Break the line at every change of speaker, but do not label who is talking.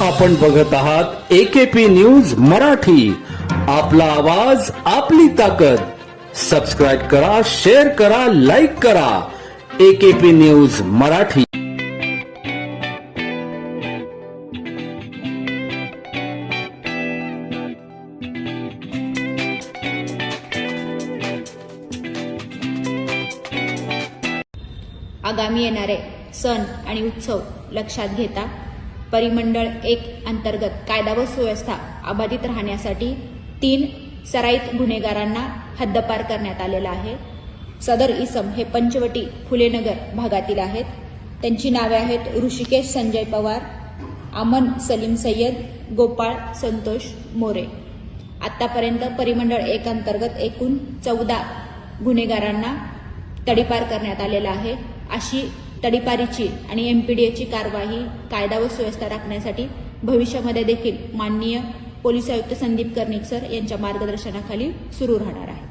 आपण बघत आहात एकेपी न्यूज मराठी. आपला आवाज आपली ताकद. सबस्क्राईब करा शेअर करा लाईक करा. AKP news Marathi.
आगामी येणारे सण आणि उत्सव लक्षात घेता परिमंडळ एक अंतर्गत कायदा व सुव्यवस्था अबाधित राहण्यासाठी तीन सराईत गुन्हेगारांना हद्दपार करण्यात आलेला आहे. सदर इसम हे पंचवटी फुलेनगर भागातील आहेत. त्यांची नावे आहेत ऋषिकेश संजय पवार अमन सलीम सय्यद गोपाळ संतोष मोरे. आतापर्यंत परिमंडळ एक अंतर्गत एकूण चौदा गुन्हेगारांना तडीपार करण्यात आलेला आहे. अशी तडीपारीची आणि एमपीडीएची कारवाई कायदा व सुव्यवस्था राखण्यासाठी भविष्यामध्ये देखील माननीय पोलीस आयुक्त संदीप कर्णिक सर यांच्या मार्गदर्शनाखाली सुरू राहणार आहे.